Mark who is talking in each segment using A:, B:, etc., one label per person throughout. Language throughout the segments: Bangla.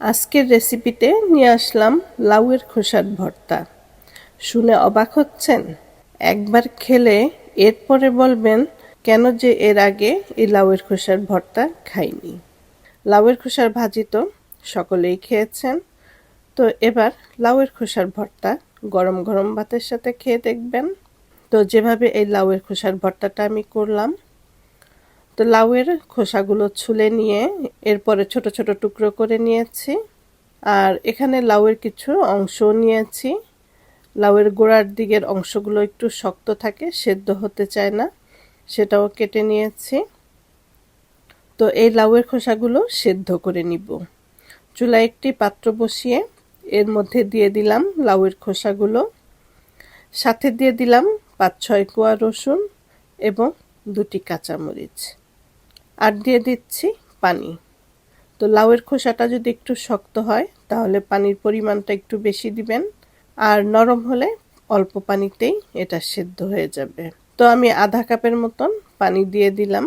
A: আজকের রেসিপিতে নিয়ে আসলাম লাউয়ের খোসার ভর্তা। শুনে অবাক হচ্ছেন? একবার খেলে এরপরে বলবেন, কেন যে এর আগে এই লাউয়ের খোসার ভর্তা খাইনি? লাউয়ের খোসার ভাজি তো সকলেই খেয়েছেন। তো এবার লাউয়ের খোসার ভর্তা গরম গরম ভাতের সাথে খেয়ে দেখবেন। তো যেভাবে এই লাউয়ের খোসার ভর্তাটা আমি করলাম তো লাউয়ের খোসাগুলো ছুলে নিয়ে এরপরে ছোট ছোট টুকরো করে নিয়েছি। আর এখানে লাউয়ের কিছু অংশ নিয়েছি। লাউয়ের গোড়ার দিকের অংশগুলো একটু শক্ত থাকে, সেদ্ধ হতে চায় না, সেটাও কেটে নিয়েছি। তো এই লাউয়ের খোসাগুলো সেদ্ধ করে নিব। চুলায় একটি পাত্র বসিয়ে এর মধ্যে দিয়ে দিলাম লাউয়ের খোসাগুলো। সাথে দিয়ে দিলাম পাঁচ ছয় কোয়া রসুন এবং দুটি কাঁচামরিচ। আর দিয়ে দিচ্ছি পানি। তো লাউয়ের খোসাটা যদি একটু শক্ত হয়, তাহলে পানির পরিমাণটা একটু বেশি দিবেন। আর নরম হলে অল্প পানিতেই এটা সেদ্ধ হয়ে যাবে। তো আমি আধা কাপের মতন পানি দিয়ে দিলাম।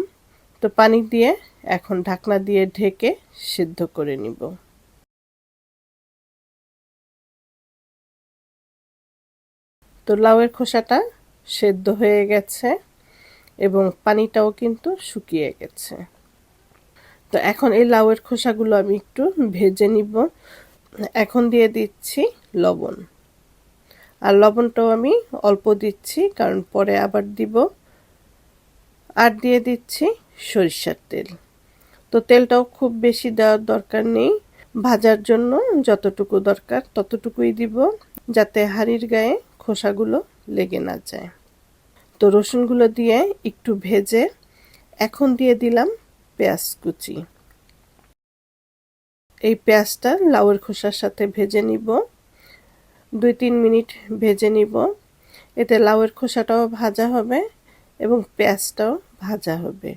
A: তো পানি দিয়ে এখন ঢাকনা দিয়ে ঢেকে সিদ্ধ করে নিব। তো লাউয়ের খোসাটা সেদ্ধ হয়ে গেছে। এবং পানিটাও কিন্তু শুকিয়ে গেছে। তো এখন এই লাউয়ের খোসাগুলো আমি একটু ভেজে নিব। এখন দিয়ে দিচ্ছি লবণ। আর লবণটাও আমি অল্প দিচ্ছি, কারণ পরে আবার দিব। আর দিয়ে দিচ্ছি সরিষার তেল। তো তেলটাও খুব বেশি দেওয়ার দরকার নেই। ভাজার জন্য যতটুকু দরকার ততটুকুই দিব, যাতে হাড়ির গায়ে খোসাগুলো লেগে না যায়। তো রসুনগুলো দিয়ে একটু ভেজে এখন দিয়ে দিলাম পেঁয়াজ কুচি। এই পেঁয়াজটা লাউয়ের খোসার সাথে ভেজে নিব। দুই তিন মিনিট ভেজে নিব। এতে লাউয়ের খোসাটাও ভাজা হবে এবং পেঁয়াজটাও ভাজা হবে।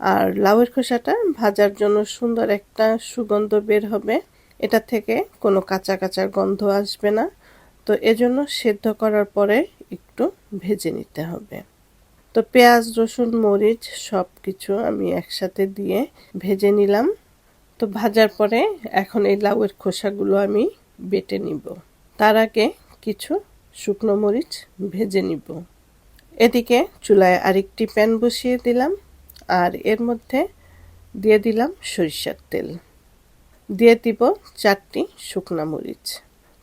A: আর লাউয়ের খোসাটা ভাজার জন্য সুন্দর একটা সুগন্ধ বের হবে। এটা থেকে কোনো কাঁচা কাঁচা গন্ধ আসবে না। তো এজন্য সেদ্ধ করার পরে একটু ভেজে নিতে হবে। তো পেঁয়াজ, রসুন, মরিচ সব কিছু আমি একসাথে দিয়ে ভেজে নিলাম। তো ভাজার পরে এখন এই লাউয়ের খোসাগুলো আমি বেটে নিব। তার আগে কিছু শুকনো মরিচ ভেজে নিব। এদিকে চুলায় আরেকটি প্যান বসিয়ে দিলাম আর এর মধ্যে দিয়ে দিলাম সরিষার তেল। দিয়ে দিব চারটি শুকনো মরিচ।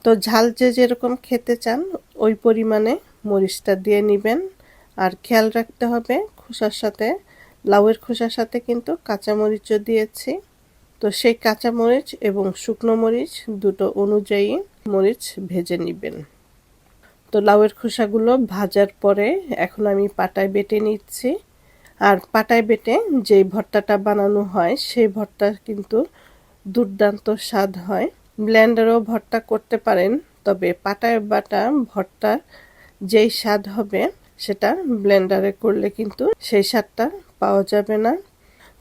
A: তো ঝাল যে যেরকম খেতে চান, ওই পরিমাণে মরিচটা দিয়ে নেবেন। আর খেয়াল রাখতে হবে খোসার সাথে। লাউয়ের খোসার সাথে কিন্তু কাঁচামরিচও দিয়েছি। তো সেই কাঁচামরিচ এবং শুকনো মরিচ দুটো অনুযায়ী মরিচ ভেজে নেবেন। তো লাউয়ের খোসাগুলো ভাজার পরে এখন আমি পাটায় বেটে নিচ্ছি। আর পাটায় বেটে যেই ভর্তাটা বানানো হয়, সেই ভর্তা কিন্তু দুর্দান্ত স্বাদ হয়। ব্লেন্ডারও ভর্তা করতে পারেন, তবে পাটায় বাটা ভর্তা যেই স্বাদ হবে, সেটা ব্লেন্ডারে করলে কিন্তু সেই স্বাদটা পাওয়া যাবে না।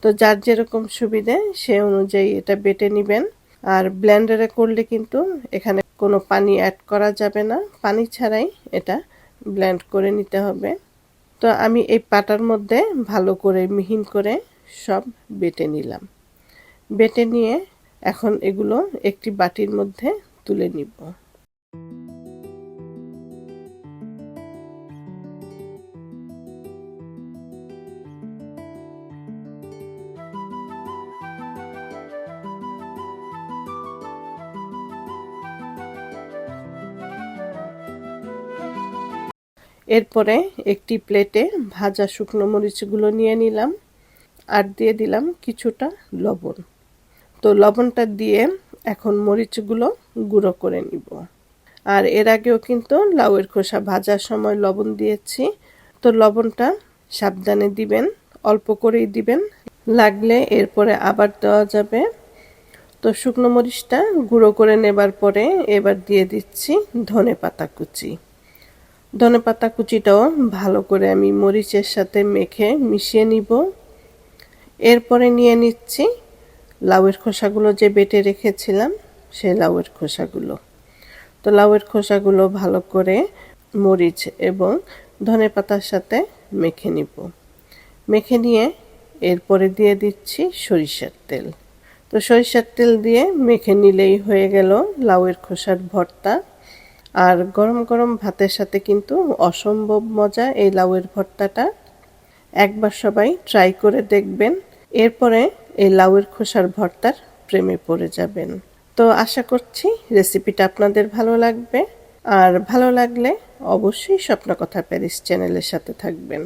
A: তো যার যেরকম সুবিধে, সে অনুযায়ী এটা বেটে নেবেন। আর ব্লেন্ডারে করলে কিন্তু এখানে কোনো পানি অ্যাড করা যাবে না। পানি ছাড়াই এটা ব্লেন্ড করে নিতে হবে। তো আমি এই পাটার মধ্যে ভালো করে মিহিন করে সব বেটে নিলাম। বেটে নিয়ে এখন এগুলো একটি বাটির মধ্যে তুলে নিব। এরপরে একটি প্লেটে ভাজা শুকনো মরিচগুলো নিয়ে নিলাম আর দিয়ে দিলাম কিছুটা লবণ। তো লবণটা দিয়ে এখন মরিচগুলো গুঁড়ো করে নিব। আর এর আগেও কিন্তু লাউয়ের খোসা ভাজার সময় লবণ দিয়েছি। তো লবণটা সাবধানে দিবেন, অল্প করেই দিবেন, লাগলে এরপরে আবার দেওয়া যাবে। তো শুকনো মরিচটা গুঁড়ো করে নেবার পরে এবার দিয়ে দিচ্ছি ধনে পাতা কুচি। ধনে পাতা কুচিটাও ভালো করে আমি মরিচের সাথে মেখে মিশিয়ে নিব। এরপরে নিয়ে নিচ্ছি লাউয়ের খোসাগুলো যে বেটে রেখেছিলাম, সেই লাউয়ের খোসাগুলো। তো লাউয়ের খোসাগুলো ভালো করে মরিচ এবং ধনে পাতার সাথে মেখে নিব। মেখে নিয়ে এরপরে দিয়ে দিচ্ছি সরিষার তেল। তো সরিষার তেল দিয়ে মেখে নিলেই হয়ে গেল লাউয়ের খোসার ভর্তা। আর গরম গরম ভাতের সাথে কিন্তু অসম্ভব মজা এই লাউয়ের ভর্তাটা। একবার সবাই ট্রাই করে দেখবেন, এরপরে এই লাউয়ের খোসার ভর্তার প্রেমে পড়ে যাবেন। তো আশা করছি রেসিপিটা আপনাদের ভালো লাগবে। আর ভালো লাগলে অবশ্যই স্বপ্ন কথা প্যারিস চ্যানেলের সাথে থাকবেন।